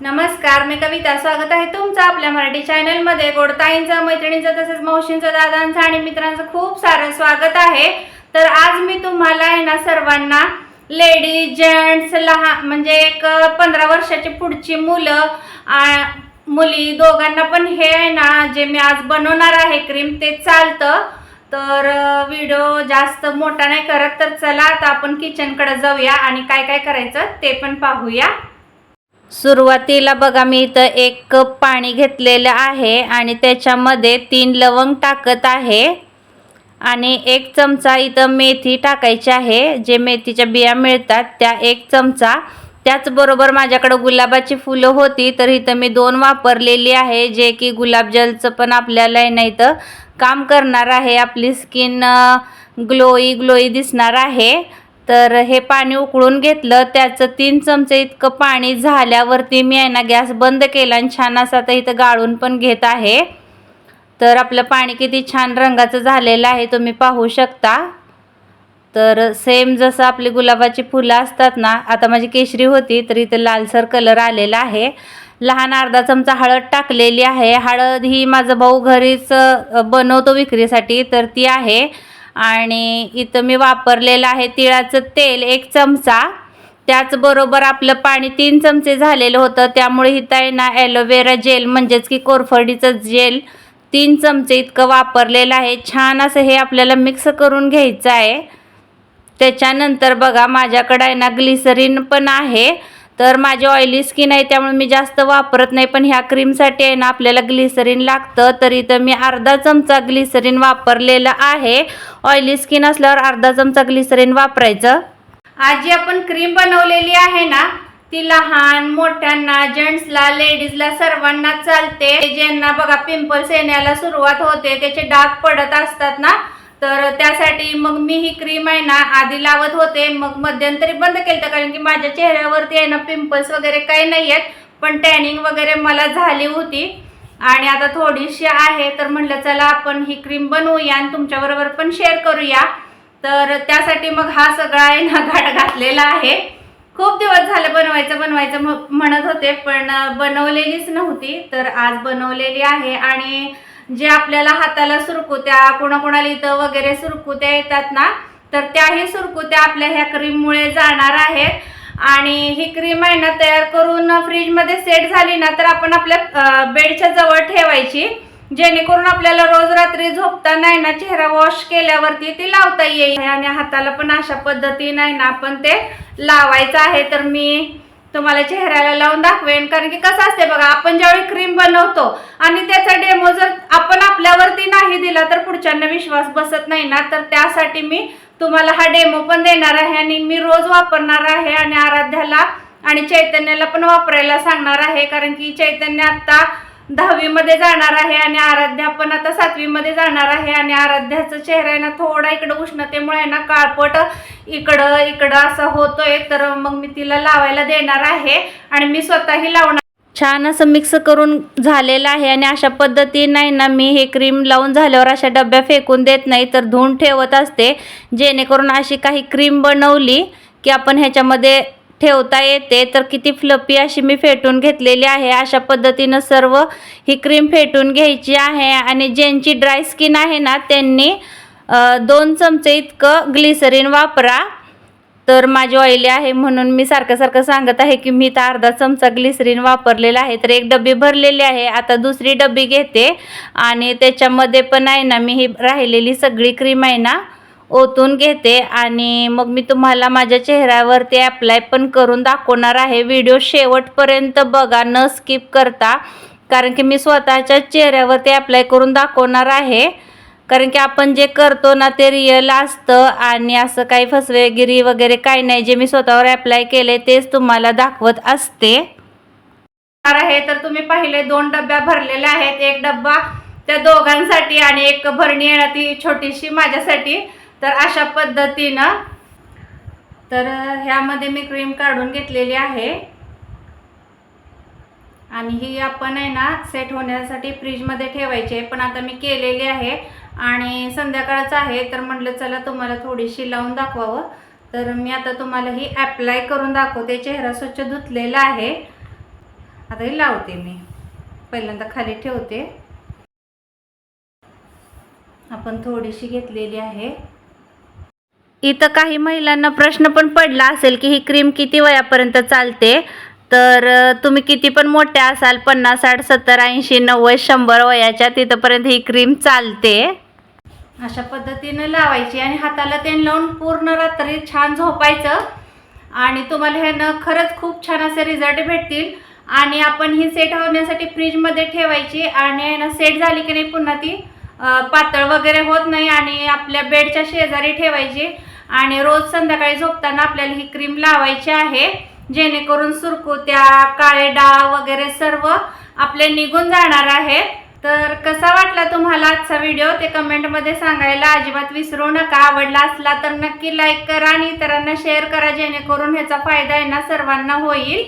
नमस्कार मी कविता. स्वागत आहे तुमचं आपल्या मराठी चॅनलमध्ये. गोडताईंचं मैत्रिणींचं तसेच मावशींचं दादांचं आणि मित्रांचं खूप सारं स्वागत आहे. तर आज मी तुम्हाला आहे ना सर्वांना लेडीज जेंट्स लहान म्हणजे एक पंधरा वर्षाची पुढची मुलं मुली दोघांना पण हे आहे ना जे मी आज बनवणार आहे क्रीम ते चालतं. तर व्हिडिओ जास्त मोठा नाही करत तर चला आता आपण किचनकडे जाऊया आणि काय काय करायचं ते पण पाहूया. सुरुवातीला बघा मी इथं एक कप पाणी घेतलेलं आहे आणि त्याच्यामध्ये तीन लवंग टाकत आहे. आणि एक चमचा इथं मेथी टाकायची आहे. जे मेथीच्या बिया मिळतात त्या एक चमचा. त्याचबरोबर माझ्याकडं गुलाबाची फुलं होती तर इथं मी दोन वापरलेली आहे जे की गुलाबजलचं पण आपल्याला आहे ना इथं काम करणार आहे. आपली स्किन ग्लोई ग्लोई दिसणार आहे. तर हे पाणी उकळून घेतलं त्याचं तीन चमचे इतकं पाणी झाल्यावरती मी आहे ना गॅस बंद केला आणि छान असा आता इथं गाळून पण घेत आहे. तर आपलं पाणी किती छान रंगाचं झालेलं आहे तुम्ही पाहू शकता. तर सेम जसं आपली गुलाबाची फुलं असतात ना आता माझी केशरी होती तर इथं लालसर कलर आलेला आहे. लहान अर्धा चमचा हळद टाकलेली आहे. हळद ही माझा भाऊ घरीच बनवतो विक्रीसाठी तर ती आहे. आणि इथं मी वापरलेलं आहे तिळाचं तेल एक चमचा. त्याचबरोबर आपलं पाणी तीन चमचे झालेलं होतं. त्यामुळे इथं आहे ना ॲलोवेरा जेल म्हणजेच की कोरफडीचं जेल तीन चमचे इतकं वापरलेलं आहे. छान असं हे आपल्याला मिक्स करून घ्यायचं आहे. त्याच्यानंतर बघा माझ्याकडे आहे ना ग्लिसरीन पण आहे. तर माझी ऑइली स्किन आहे त्यामुळे मी जास्त वापरत नाही. पण ह्या क्रीमसाठी आहे ना आपल्याला ग्लिसरीन लागतं. तर इथं मी अर्धा चमचा ग्लिसरीन वापरलेलं आहे. ऑइली स्किन असल्यावर अर्धा चमचा ग्लिसरीन वापरायचं. आज जी आपण क्रीम बनवलेली आहे ना ती लहान मोठ्यांना जेंट्सला लेडीजला सर्वांना चालते. ज्यांना बघा पिंपल्स येण्याला सुरुवात होते त्याचे डाग पडत असतात ना तर त्यासाठी मग मी ही क्रीम आहे ना आधी लावत होते. मग मध्यंतरी बंद केलं तर कारण की माझ्या चेहऱ्यावरती आहे ना पिंपल्स वगैरे काही नाही आहेत. पण टॅनिंग वगैरे मला झाली होती. आणि आता थोडीशी आहे तर म्हटलं चला आपण ही क्रीम बनवूया आणि तुमच्याबरोबर पण शेअर करूया. तर त्यासाठी मग हा सगळा आहे ना घाट घातलेला आहे. खूप दिवस झाले बनवायचं बनवायचं म- म्हणत होते पण बनवलेलीच नव्हती. तर आज बनवलेली आहे आणि जे आपल्याला हाताला सुरकुत्या कोणाकोणाला इथं वगैरे सुरकुत्या येतात ना तर त्याही सुरकुत्या आपल्या ह्या क्रीममुळे जाणार आहेत. आणि ही क्रीम आहे ना तयार करून फ्रीजमध्ये सेट झाली ना तर आपण आपल्या बेडच्या जवळ ठेवायची. जेणेकरून आपल्याला रोज रात्री झोपताना आहे ना चेहरा वॉश केल्यावरती ती लावता येईल. आणि हाताला पण अशा पद्धतीने आहे ना आपण ते लावायचं आहे. तर मी तुम्हाला चेहऱ्याला लावून दाखवेन. कारण की कसं असते बघा आपण ज्यावेळी क्रीम बनवतो आणि त्याचा डेमो जर आपण आपल्यावरती नाही दिला तर पुढच्यांना विश्वास बसत नाही ना. तर त्यासाठी मी तुम्हाला हा डेमो पण देणार आहे आणि मी रोज वापरणार आहे आणि आराध्याला आणि चैतन्याला पण वापरायला सांगणार आहे. कारण की चैतन्य आता दहावीमध्ये जाणार आहे आणि आराध्या पण आता सातवीमध्ये जाणार आहे आणि आराध्याचा चेहरा आहे ना थोडा इकडं उष्णतेमुळे आहे ना काळपट इकडं इकडं असं होतोय. तर मग मी तिला लावायला देणार आहे आणि मी स्वतःही लावणार. छान असं मिक्स करून झालेलं आहे आणि अशा पद्धतीने नाही ना मी हे क्रीम लावून झाल्यावर अशा डब्या फेकून देत नाही तर धुवून ठेवत असते. जेणेकरून अशी काही क्रीम बनवली की आपण ह्याच्यामध्ये ठेवता येते. तर किती फ्लपी अशी मी फेटून घेतलेली आहे. अशा पद्धतीनं सर्व ही क्रीम फेटून घ्यायची आहे. आणि ज्यांची ड्राय स्किन आहे ना त्यांनी दोन चमचे इतकं ग्लिसरीन वापरा. तर माझी ऑइली आहे म्हणून मी सारखं सारखं सांगत आहे की मी तर अर्धा चमचा ग्लिसरीन वापरलेला आहे. तर एक डबी भरलेली आहे. आता दुसरी डबी घेते. आणि त्याच्यामध्ये पण आहे ना मी ही राहिलेली सगळी क्रीम आहे ना ओतून घेते आणि मग मी तुम्हाला माझ्या चेहऱ्यावरती अप्लाय पण करून दाखवणार आहे. व्हिडिओ शेवटपर्यंत बघा न स्किप करता. कारण की मी स्वतःच्या चेहऱ्यावरती अप्लाय करून दाखवणार आहे. कारण की आपण जे करतो ना ते रिअल असतं आणि असं काही फसवेगिरी वगैरे काही नाही. जे मी स्वतःवर अप्लाय केले तेच तुम्हाला दाखवत असते. आहे तर तुम्ही पहिले दोन डब्या भरलेल्या आहेत. एक डब्बा त्या दोघांसाठी आणि एक भरणी येणार ती छोटीशी माझ्यासाठी. तर अशा पद्धतीनं तर ह्यामध्ये मी क्रीम काढून घेतलेली आहे. आणि ही आपण आहे ना सेट होण्यासाठी फ्रीजमध्ये ठेवायची आहे. पण आता मी केलेली आहे आणि संध्याकाळच आहे तर म्हटलं चला तुम्हाला थोडीशी लावून दाखवावं. तर मी आता तुम्हाला ही ॲप्लाय करून दाखवते. चेहरा स्वच्छ धुतलेला आहे. आता ही लावते मी. पहिल्यांदा खाली ठेवते. आपण थोडीशी घेतलेली आहे. इथं काही महिलांना प्रश्न पण पडला असेल की ही क्रीम किती वयापर्यंत चालते? तर तुम्ही किती पण मोठ्या असाल पन्नास साठ सत्तर ऐंशी नव्वद शंभर वयाच्या तिथंपर्यंत ही क्रीम चालते? अशा पद्धतीनं लावायची आणि हाताला तेल लावून पूर्ण रात्री छान झोपायचं. आणि तुम्हाला ह्यानं खरंच खूप छान असे रिझल्ट भेटतील. आणि आपण ही सेट होण्यासाठी फ्रीजमध्ये ठेवायची आणि ह्यानं सेट झाली की नाही पुन्हा ती पातळ वगैरे होत नाही आणि आपल्या बेडच्या शेजारी ठेवायची. आणि रोज संध्याकाळी झोपताना आपल्याला ही क्रीम लावायची आहे जेणेकरून सुरकुत्या काळे डाग वगैरे सर्व आपले निघून जाणार आहे. तर कसा वाटला तुम्हाला आजचा व्हिडिओ? ते कमेंटमध्ये सांगायला अजिबात विसरू नका. आवडला असला तर नक्की लाईक करा आणि इतरांना शेअर करा जेणेकरून ह्याचा फायदा आहे ना सर्वांना होईल.